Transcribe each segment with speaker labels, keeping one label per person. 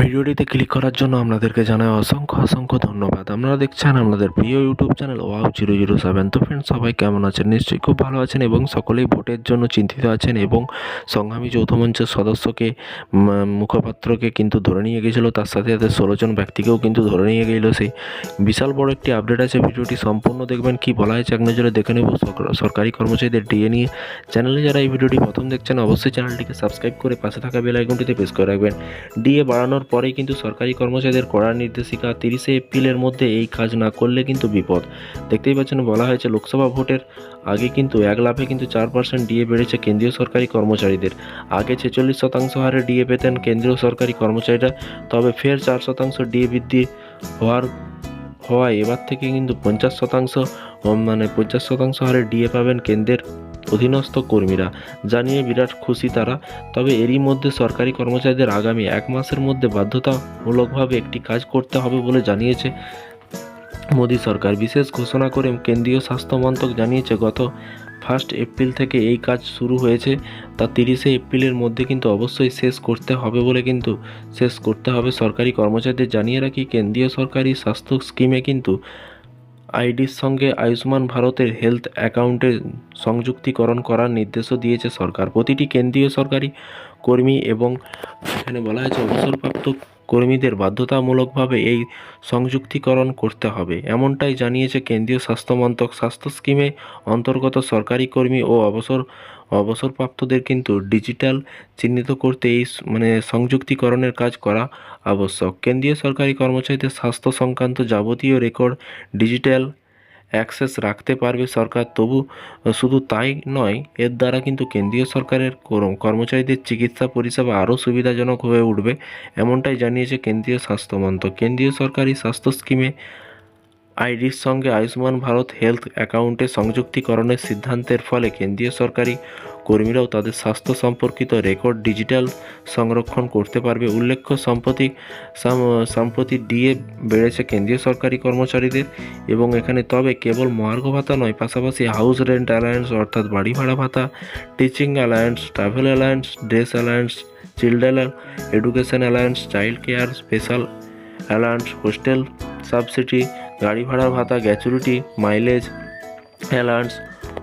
Speaker 1: ভিডিওটিতে ক্লিক করার জন্য আপনাদেরকে জানাই অসংখ্য অসংখ্য ধন্যবাদ। আপনারা দেখছেন আপনাদের প্রিয় YouTube channel wow zero zero seven তো ফ্রেন্ড সবাই কেমন আছেন? নিশ্চয়ই খুব ভালো আছেন এবং সকলেই ভোটের জন্য চিন্তিত আছেন এবং সংগ্রামী যৌথ মঞ্চের সদস্যকে মুখপাত্রকে কিন্তু ধরে নিয়ে গেছিল। তার সাথে সাথে ষোলো জন ব্যক্তিকেও কিন্তু ধরে নিয়ে গেলো। সেই বিশাল বড় একটি আপডেট আছে ভিডিওটি। সম্পূর্ণ দেখবেন কি বলা হয়েছে এক নজরে দেখে নেব। সরকারি কর্মচারীদের ডিএ নিয়ে চ্যানেলে যারা এই ভিডিওটি প্রথম দেখছেন, অবশ্যই চ্যানেলটিকে সাবস্ক্রাইব করে পাশে থাকা বেল আইকনটিতে প্রেস করে রাখবেন। ডিএ বাড়ানোর পরেই কিন্তু সরকারি কর্মচারীদের কড়া নির্দেশিকা তিরিশে এপ্রিলের মধ্যে এই কাজ না করলে কিন্তু বিপদ। দেখতেই পাচ্ছেন, বলা হয়েছে লোকসভা ভোটের আগে কিন্তু এক লাভে কিন্তু চার পার্সেন্ট ডিএ বেড়েছে কেন্দ্রীয় সরকারি কর্মচারীদের। আগে ছেচল্লিশ শতাংশ হারে ডিএ পেতেন কেন্দ্রীয় সরকারি কর্মচারীরা, তবে ফের চার শতাংশ ডিএ বৃদ্ধি হওয়ার হওয়ায় এবার থেকে কিন্তু পঞ্চাশ শতাংশ মানে পঞ্চাশ শতাংশ হারে ডিএ পাবেন কেন্দ্রের অধীনস্থ কর্মীরা জানিয়ে বিরাট খুশি তারা। তবে এরই মধ্যে সরকারি কর্মচারীদের আগামী এক মাসের মধ্যে বাধ্যতামূলকভাবে একটি কাজ করতে হবে বলে জানিয়েছে মোদী সরকার। বিশেষ ঘোষণা করে কেন্দ্রীয় স্বাস্থ্য মন্ত্রক জানিয়েছে, গত ফার্স্ট এপ্রিল থেকে এই কাজ শুরু হয়েছে। তা তিরিশে এপ্রিলের মধ্যে কিন্তু অবশ্যই শেষ করতে হবে বলে কিন্তু শেষ করতে হবে। সরকারি কর্মচারীদের জানিয়ে রাখি, কেন্দ্রীয় সরকারি স্বাস্থ্য স্কিমে কিন্তু আইডির সঙ্গে আয়ুষ্মান ভারতের হেলথ অ্যাকাউন্টের সংযুক্তিকরণ করার নির্দেশও দিয়েছে সরকার। প্রতিটি কেন্দ্রীয় সরকারি কর্মী এবং এখানে বলা হয়েছে অবসরপ্রাপ্ত কর্মীদের বাধ্যতামূলকভাবে এই সংযুক্তিকরণ করতে হবে। এমনটাই জানিয়েছে কেন্দ্রীয় স্বাস্থ্য মন্ত্রক স্বাস্থ্য স্কিমে অন্তর্গত সরকারি কর্মী ও অবসর, অবসরপ্রাপ্তদের কিন্তু ডিজিটাল চিহ্নিত করতে এই মানে সংযুক্তিকরণের কাজ করা আবশ্যক। কেন্দ্রীয় সরকারি কর্মচারীদের স্বাস্থ্য সংক্রান্ত যাবতীয় রেকর্ড ডিজিটাল অ্যাক্সেস রাখতে পারবে সরকার। তবু শুধু তাই নয়, এর দ্বারা কিন্তু কেন্দ্রীয় সরকারের কর- কর্মচারীদের চিকিৎসা পরিষেবা আরও সুবিধাজনক হয়ে উঠবে, এমনটাই জানিয়েছে কেন্দ্রীয় স্বাস্থ্য মন্ত্রক। কেন্দ্রীয় সরকারি স্বাস্থ্য স্কিমে আইডির সঙ্গে আয়ুষ্মান ভারত হেলথ অ্যাকাউন্টে সংযুক্তিকরণের সিদ্ধান্তের ফলে কেন্দ্রীয় সরকারি কর্মীরাও তাদের স্বাস্থ্য সম্পর্কিত রেকর্ড ডিজিটাল সংরক্ষণ করতে পারবে। উল্লেখ্য, সম্প্রতি সাম- সম্প্রতি ডিএ বেড়েছে কেন্দ্রীয় সরকারি কর্মচারীদের এবং এখানে তবে কেবল মহার্ঘ ভাতা নয়, পাশাপাশি হাউস রেন্ট অ্যালায়েন্স অর্থাৎ বাড়ি ভাড়া ভাতা, teaching allowance, travel allowance, dress allowance, children education allowance, child care, special allowance, hostel subsidy গাড়ি ভাড়া ভাতা gratuity mileage allowance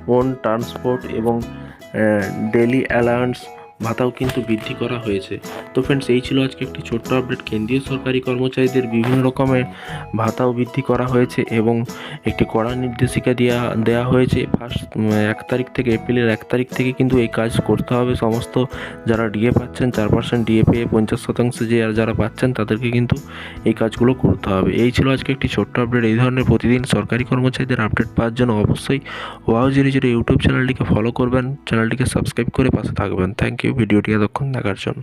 Speaker 1: own transport এবং ডেলি অ্যালায়েন্স ভাতাও কিন্তু বৃদ্ধি করা হয়েছে। তো ফ্রেন্ডস এই ছিল আজকে একটি ছোট্ট আপডেট কেন্দ্রীয় সরকারি কর্মচারীদের বিভিন্ন রকমের ভাতাও বৃদ্ধি করা হয়েছে এবং একটি কড়া নির্দেশিকা দেওয়া দেওয়া হয়েছে। ফার্স্ট এক তারিখ থেকে এপ্রিলের এক তারিখ থেকে কিন্তু এই কাজ করতে হবে। সমস্ত যারা ডিএ পাচ্ছেন, চার পার্সেন্ট ডিএ পেয়ে পঞ্চাশ শতাংশ যে যারা পাচ্ছেন, তাদেরকে কিন্তু এই কাজগুলো করতে হবে। এই ছিল আজকে একটি ছোট্ট আপডেট এই ধরনের প্রতিদিন সরকারি কর্মচারীদের আপডেট পাওয়ার জন্য অবশ্যই ওয়াও জিরো জিরো ইউটিউব চ্যানেলটিকে ফলো করবেন। চ্যানেলটিকে সাবস্ক্রাইব করে পাশে থাকবেন। থ্যাংক ইউ ভিডিওটি এতক্ষণ দেখার জন্য।